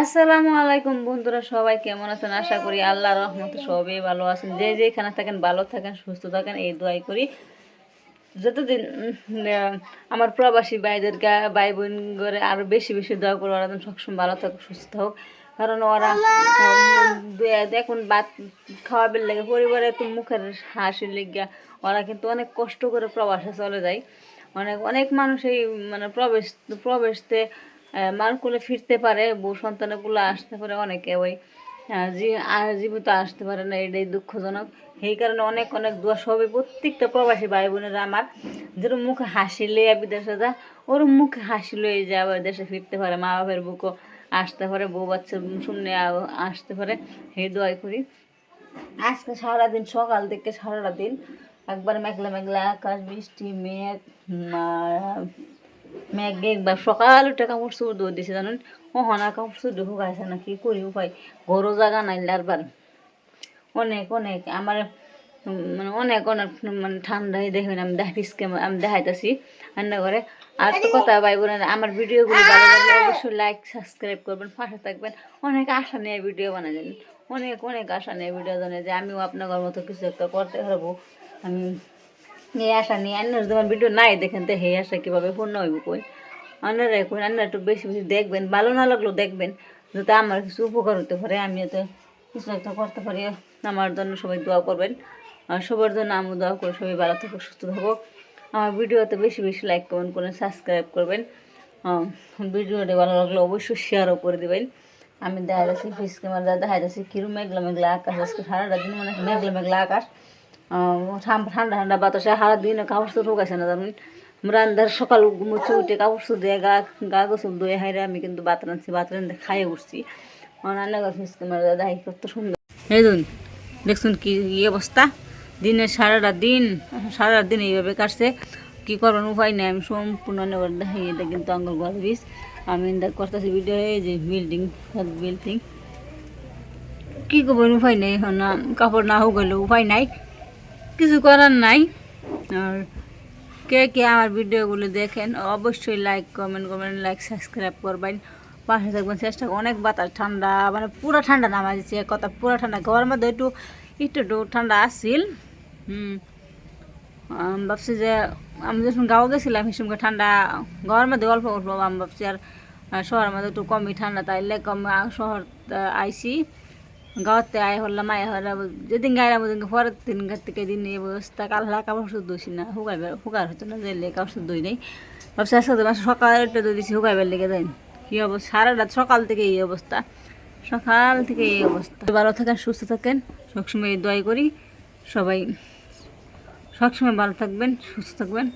আসসালামু আলাইকুম বন্ধুরা, সবাই কেমন আছেন? আশা করি আল্লাহর রহমতে সবাই ভালো আছেন। যে যেখানে থাকেন, ভালো থাকেন, সুস্থ থাকেন, এই দোয়াই করি। যতদিন আমার প্রবাসী ভাইদেরকে ভাই বোন করে আরও বেশি বেশি দোয়া করে ওরা সবসময় ভালো থাকুক সুস্থ হোক। কারণ ওরা দেখুন ভাত খাওয়াবের লেগে পরিবারে একটু মুখের হাসির লেগে ওরা কিন্তু অনেক কষ্ট করে প্রবাসে চলে যায়। অনেক অনেক মানুষ এই মানে প্রবেশ, প্রবেশতে মানকুলে ফিরতে পারে, বউ সন্তানগুলো আসতে পারে অনেকে, ওই জীবিত আসতে পারে না, এটাই দুঃখজনক। এই কারণে অনেক অনেক দোয়া সবই প্রত্যেকটা প্রবাসী ভাই বোনেরা আমার যেরকম মুখে হাসি বিদেশে যা ওর মুখে হাসি লয়ে যা আবার দেশে ফিরতে পারে মা বাবার বুকও আসতে পারে, বউ বাচ্চা শুনে আসতে পারে এই দোয়াই করি। আজকে সারাদিন, সকাল থেকে সারাটা দিন একবার মেঘলা মেঘলা আকাশ, বৃষ্টি, মেঘ মা- মেঘ একবার সকাল উঠে কাপড় চোপড় ধুয়ে দিছে জানেন? ও হনা কাপড় চোপড় শুকাইছে না, কি করি উপায় গরু জাগা নাই লারবার অনেক অনেক আমার মানে অনেক অনেক মানে ঠান্ডায় দেখবেন আমি দেখাইছি আমি দেখাইতেছি রান্না করে আর তো কথা ভাই বোনের আমার ভিডিওগুলো ভালো লাগলে অবশ্যই লাইক সাবস্ক্রাইব করবেন, পাশে থাকবেন। অনেক আশা নিয়ে ভিডিও বানাই অনেক অনেক আশা নিয়ে ভিডিও জানে যে আমিও আপনার মতো কিছু একটা করতে পারব। আমি এই আশা নিয়ে অন্য তোমার ভিডিও নাই দেখেন তো সেই আশা কীভাবে পূর্ণ হইব কই? অন্যরা কই অন্যরা একটু বেশি বেশি দেখবেন, ভালো না লাগলেও দেখবেন, যাতে আমার কিছু উপকার হতে পারে আমি তো কিছু একটা করতে পারি। আমার জন্য সবাই দোয়া করবেন, আর সবার জন্য আমি দোয়া করি, সবাই ভালো থাকুক, সুস্থ থাকুক। আমার ভিডিওতে বেশি বেশি লাইক কমেন্ট করে সাবস্ক্রাইব করবেন। ভিডিওটা ভালো লাগলে অবশ্যই শেয়ারও করে দেবেন। আমি দেখা যাচ্ছি ফিস ক্যামেরা দেখা যাচ্ছি কিরম মেঘলা মেঘলা আকাশ, আজকে সারাটা দিন মানে মেঘলা মেঘলা আকাশ। ঠান্ডা ঠান্ডা বাতাসে সারা দিন কাপড় চোপড় ঢোকাইছে না আমরা আন্দার সকাল মুছে উঠে কাপড় চোপড় দিয়ে গা গা গোসল ধুয়ে হাইরে আমি কিন্তু ভাত রাঁধছি, ভাত রাঁধতে খাইয়ে উঠছি। রান্না ক্যামেরা দেখাই কত সুন্দর। এই ধরুন দেখুন কি অবস্থা? দিনের সারাটা দিন সারাটা দিন এইভাবে কাটছে। কি করবেন, উপায় নেই, আমি সম্পূর্ণ নগর দেখাই এটা কিন্তু আঙ্গুল ঘর বিষ আমি করতেছি ভিডিও এই যে বিল্ডিং বিল্ডিং কি করবেন, উপায় নেই, এখন কাপড় না হোক উপায় নাই। কিছু করার নাই। আর কে কে আমার ভিডিওগুলো দেখেন, অবশ্যই like comment comment like subscribe করবেন। পাশে থাকবেন, চেষ্টা। অনেক বাতাস, ঠান্ডা মানে পুরো ঠান্ডা নামা যাচ্ছে কথা, পুরো ঠান্ডা। ঘরের মধ্যে একটু একটু একটু ঠান্ডা আসছিল হুম। ভাবছি যে, আমি যখন গাঁও গেছিলাম সময় ঠান্ডা, ঘরের মধ্যে অল্প অল্প, আমি ভাবছি আর শহরের মধ্যে একটু কমই ঠান্ডা, তাইলে কম শহর আইসি। গাঁৱতে আই হলাম আই হলে যেদিন গাইলাম ওদিন পরের দিন থেকে দিন এই অবস্থা কাল্লা কাপড় শুধু ধুইছি না শুকাইবার শুকার হতো না যাইলে কাপড় শুধু ধুই নেই। ভাবছি আজকে তোমার সকালে একটু ধুই দিছি শুকাইবার লেগে যাই কী অবস্থা? সারা রাত সকাল থেকে এই অবস্থা। সকাল থেকে এই অবস্থা। ভালো থাকেন, সুস্থ থাকেন, সবসময় দোয়াই করি। সবাই সবসময় ভালো থাকবেন, সুস্থ থাকবেন।